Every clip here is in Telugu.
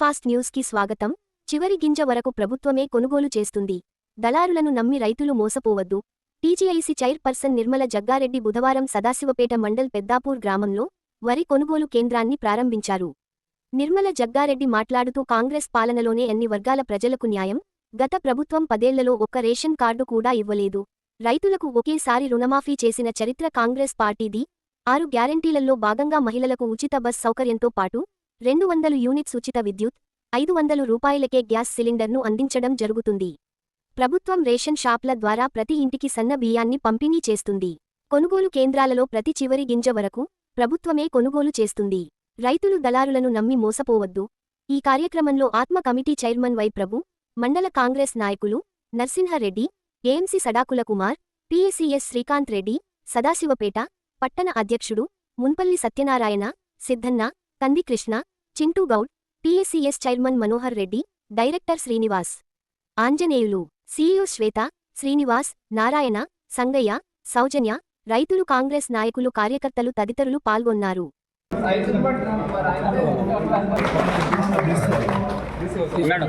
ఫాస్ట్ న్యూస్కి స్వాగతం. చివరి గింజ వరకు ప్రభుత్వమే కొనుగోలు చేస్తుంది. దళారులను నమ్మి రైతులు మోసపోవద్దు. టీజీఐసీ చైర్పర్సన్ నిర్మల జగ్గారెడ్డి బుధవారం సదాశివపేట మండల్ పెద్దాపూర్ గ్రామంలో వరి కొనుగోలు కేంద్రాన్ని ప్రారంభించారు. నిర్మల జగ్గారెడ్డి మాట్లాడుతూ కాంగ్రెస్ పాలనలోనే అన్ని వర్గాల ప్రజలకు న్యాయం. గత ప్రభుత్వం పదేళ్ళలో ఒక్క రేషన్ కార్డు కూడా ఇవ్వలేదు. రైతులకు ఒకేసారి రుణమాఫీ చేసిన చరిత్ర కాంగ్రెస్ పార్టీది. ఆరు గ్యారంటీలలో భాగంగా మహిళలకు ఉచిత బస్ సౌకర్యంతో పాటు రెండు వందలు యూనిట్స్ ఉచిత విద్యుత్ ఐదు వందలు రూపాయలకే గ్యాస్ సిలిండర్ను అందించడం జరుగుతుంది. ప్రభుత్వం రేషన్ షాప్ల ద్వారా ప్రతి ఇంటికి సన్న బియ్యాన్ని పంపిణీ చేస్తుంది. కొనుగోలు కేంద్రాలలో ప్రతి చివరి గింజ వరకు ప్రభుత్వమే కొనుగోలు చేస్తుంది. రైతులు దళారులను నమ్మి మోసపోవద్దు. ఈ కార్యక్రమంలో ఆత్మ కమిటీ చైర్మన్ వై ప్రభు మండల కాంగ్రెస్ నాయకులు నర్సింహారెడ్డి ఏఎంసీ సడాకుల కుమార్ పిఎస్సిఎస్ శ్రీకాంత్ రెడ్డి సదాశివపేట పట్టణ అధ్యక్షుడు Munpalli Satyanarayana Siddanna Kandi Krishna Chintu Goud PSCS chairman Manohar Reddy director Srinivas. Anjaneyulu CEO Swetha Srinivas Narayana Sangaiah Soujanya రైతులు కాంగ్రెస్ నాయకులు కార్యకర్తలు తదితరులు పాల్గొన్నారు. మేడం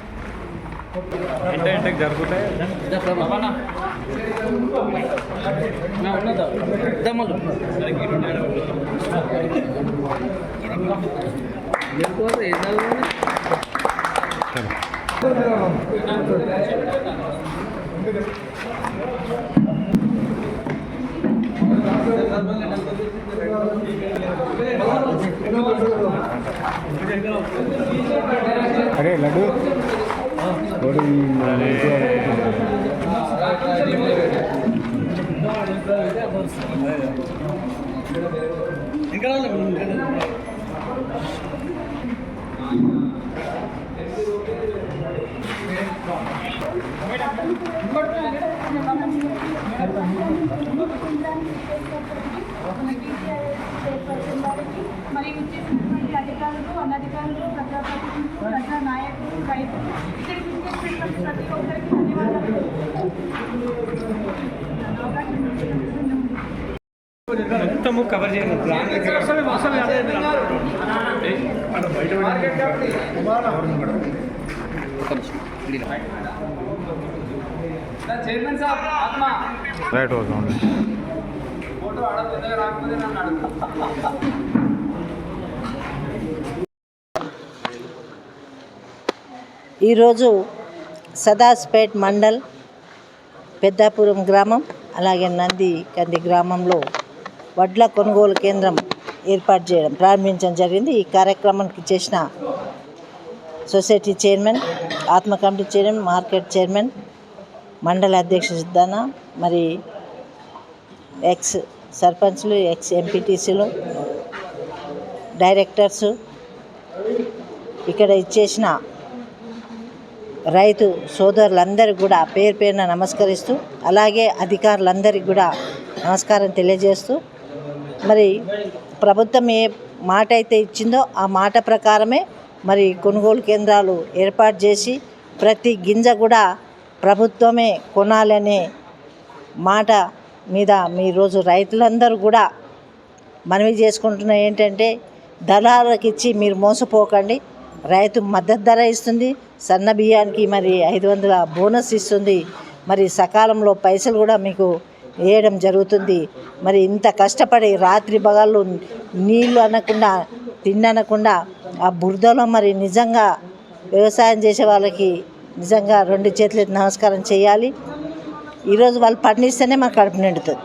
ఇంట ఇంటికి జరుగుతాయి. అరే లడ్డు. ఒకటి మరియు వచ్చేసినటువంటి అధికారులు అనధికారులు ప్రజాప్రతినిధులు ప్రజా నాయకులు రైతులు ఇక్కడికి వచ్చేసినటువంటి ప్రతి ఒక్కరికి ధన్యవాదాలు అవకాశం ఇచ్చినందుకు మొత్తము కవర్ ఆత్మ రైట్ ఓకే ఫోటో రాకపోతే నన్ను ఈరోజు సదాస్పేట్ మండల్ పెద్దాపురం గ్రామం అలాగే నంది కంది గ్రామంలో వడ్ల కొనుగోలు కేంద్రం ఏర్పాటు చేయడం ప్రారంభించడం జరిగింది. ఈ కార్యక్రమానికి చేసిన సొసైటీ చైర్మన్ ఆత్మ కమిటీ చైర్మన్ మార్కెట్ చైర్మన్ మండల అధ్యక్ష సిద్ధాన మరి ఎక్స్ సర్పంచ్లు ఎక్స్ ఎంపీటీసీలు డైరెక్టర్సు ఇక్కడ ఇచ్చేసిన రైతు సోదరులందరికీ కూడా పేరు పేరున నమస్కరిస్తూ అలాగే అధికారులందరికీ కూడా నమస్కారం తెలియజేస్తూ మరి ప్రభుత్వం ఏ మాట అయితే ఇచ్చిందో ఆ మాట ప్రకారమే మరి కొనుగోలు కేంద్రాలు ఏర్పాటు చేసి ప్రతి గింజ కూడా ప్రభుత్వమే కొనాలనే మాట మీద మీ రోజు రైతులందరూ కూడా మనవి చేసుకుంటున్న ఏంటంటే దళాలకు ఇచ్చి మీరు మోసపోకండి. రైతు మద్దతు ధర ఇస్తుంది. సన్న బియ్యానికి మరి ఐదు వందల బోనస్ ఇస్తుంది. మరి సకాలంలో పైసలు కూడా మీకు వేయడం జరుగుతుంది. మరి ఇంత కష్టపడి రాత్రి బగాళ్ళు నీళ్ళు అనకుండా తిండనకుండా ఆ బురదలో మరి నిజంగా వ్యవసాయం చేసే వాళ్ళకి నిజంగా రెండు చేతులకి నమస్కారం చేయాలి. ఈరోజు వాళ్ళు పండిస్తేనే మనకు కడుపు నిండుతుంది.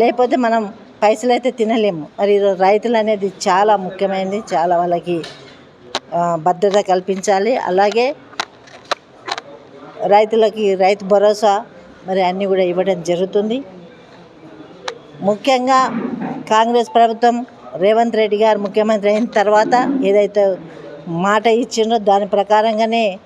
లేకపోతే మనం పైసలు అయితే తినలేము. మరి ఈరోజు రైతులు అనేది చాలా ముఖ్యమైనది. చాలా వాళ్ళకి భద్రత కల్పించాలి. అలాగే రైతులకి రైతు భరోసా మరి అన్నీ కూడా ఇవ్వడం జరుగుతుంది. ముఖ్యంగా కాంగ్రెస్ ప్రభుత్వం రేవంత్ రెడ్డి గారు ముఖ్యమంత్రి అయిన తర్వాత ఏదైతే మాట ఇచ్చిండ్రో దాని ప్రకారంగానే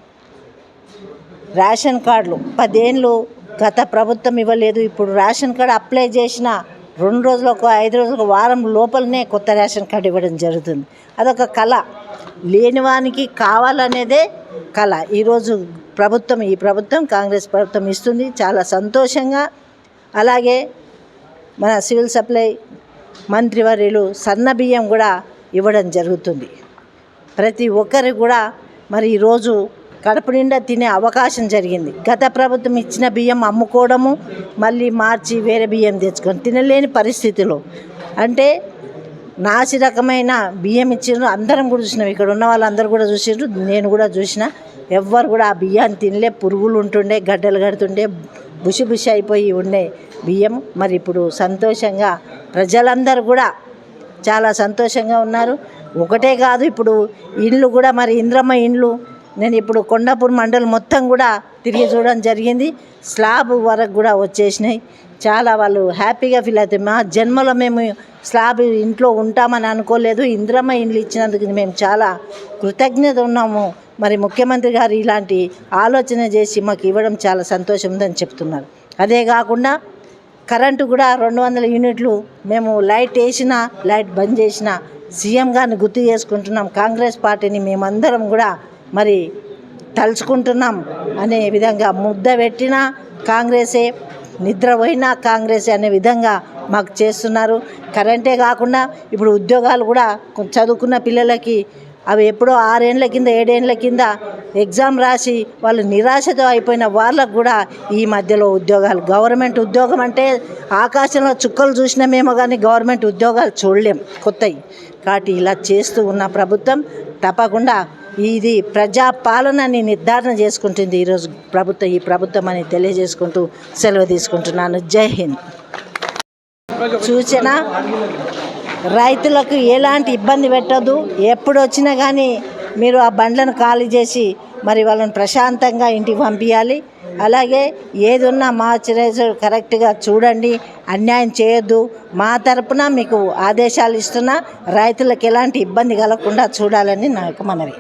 రేషన్ కార్డులు పదేళ్ళు గత ప్రభుత్వం ఇవ్వలేదు. ఇప్పుడు రేషన్ కార్డు అప్లై చేసిన రెండు రోజులకు ఐదు రోజులకు వారం లోపలనే కొత్త రేషన్ కార్డు ఇవ్వడం జరుగుతుంది. అదొక కళ. లేనివానికి కావాలనేదే కళ. ఈరోజు ప్రభుత్వం ఈ ప్రభుత్వం కాంగ్రెస్ ప్రభుత్వం ఇస్తుంది. చాలా సంతోషంగా. అలాగే మన సివిల్ సప్లై మంత్రివర్యులు సన్న బియ్యం కూడా ఇవ్వడం జరుగుతుంది. ప్రతి ఒక్కరికి కూడా మరి ఈరోజు కడుపు నిండా తినే అవకాశం జరిగింది. గత ప్రభుత్వం ఇచ్చిన బియ్యం అమ్ముకోవడము మళ్ళీ మార్చి వేరే బియ్యం తెచ్చుకొని తినలేని పరిస్థితిలో. అంటే నాసి రకమైన బియ్యం ఇచ్చిండ్రు అందరం కూడా చూసినాం. ఇక్కడ ఉన్న వాళ్ళందరూ కూడా చూసిండ్రు నేను కూడా చూసిన. ఎవ్వరు కూడా ఆ బియ్యాన్ని తినలే పురుగులు ఉంటుండే గడ్డలు కడుతుండే బుషి బుషి అయిపోయి ఉండే బియ్యం. మరి ఇప్పుడు సంతోషంగా ప్రజలందరూ కూడా చాలా సంతోషంగా ఉన్నారు. ఒకటే కాదు ఇప్పుడు ఇండ్లు కూడా మరి ఇంద్రమ్మ ఇండ్లు నేను ఇప్పుడు కొండాపూర్ మండలం మొత్తం కూడా తిరిగి చూడడం జరిగింది. స్లాబ్ వరకు కూడా వచ్చేసినాయి. చాలా వాళ్ళు హ్యాపీగా ఫీల్ అవుతాయి మా జన్మలో మేము స్లాబ్ ఇంట్లో ఉంటామని అనుకోలేదు. ఇంద్రమ్మ ఇండ్లు ఇచ్చినందుకు మేము చాలా కృతజ్ఞత ఉన్నాము. మరి ముఖ్యమంత్రి గారు ఇలాంటి ఆలోచన చేసి మాకు ఇవ్వడం చాలా సంతోషం ఉందని చెప్తున్నారు. అదే కాకుండా కరెంటు కూడా రెండు వందల యూనిట్లు మేము లైట్ వేసినా లైట్ బంద్ చేసినా సీఎం గారిని గుర్తు చేసుకుంటున్నాం. కాంగ్రెస్ పార్టీని మేమందరం కూడా మరి తలుచుకుంటున్నాం అనే విధంగా ముద్ద పెట్టినా కాంగ్రెసే నిద్రపోయినా కాంగ్రెసే అనే విధంగా మాకు చేస్తున్నారు. కరెంటే కాకుండా ఇప్పుడు ఉద్యోగాలు కూడా చదువుకున్న పిల్లలకి అవి ఎప్పుడో ఆరేండ్ల కింద ఏడేండ్ల కింద ఎగ్జామ్ రాసి వాళ్ళు నిరాశతో అయిపోయిన వాళ్ళకు కూడా ఈ మధ్యలో ఉద్యోగాలు. గవర్నమెంట్ ఉద్యోగం అంటే ఆకాశంలో చుక్కలు చూసినామేమో కానీ గవర్నమెంట్ ఉద్యోగాలు చూడలేం కొత్తవి కాబట్టి ఇలా చేస్తూ ఉన్న ప్రభుత్వం తప్పకుండా ఇది ప్రజా పాలనని నిర్ధారణ చేసుకుంటుంది ఈరోజు ప్రభుత్వం ఈ ప్రభుత్వం అని తెలియజేసుకుంటూ సెలవు తీసుకుంటున్నాను. జై హింద్. సూచన రైతులకు ఎలాంటి ఇబ్బంది పెట్టదు ఎప్పుడు వచ్చినా కానీ మీరు ఆ బండ్లను ఖాళీ చేసి మరి వాళ్ళని ప్రశాంతంగా ఇంటికి పంపించాలి అలాగే ఏది ఉన్నా మాయిశ్చరైజర్ కరెక్ట్గా చూడండి అన్యాయం చేయొద్దు. మా తరపున మీకు ఆదేశాలు ఇస్తున్నా రైతులకు ఎలాంటి ఇబ్బంది కలగకుండా చూడాలని నాకు మనవి.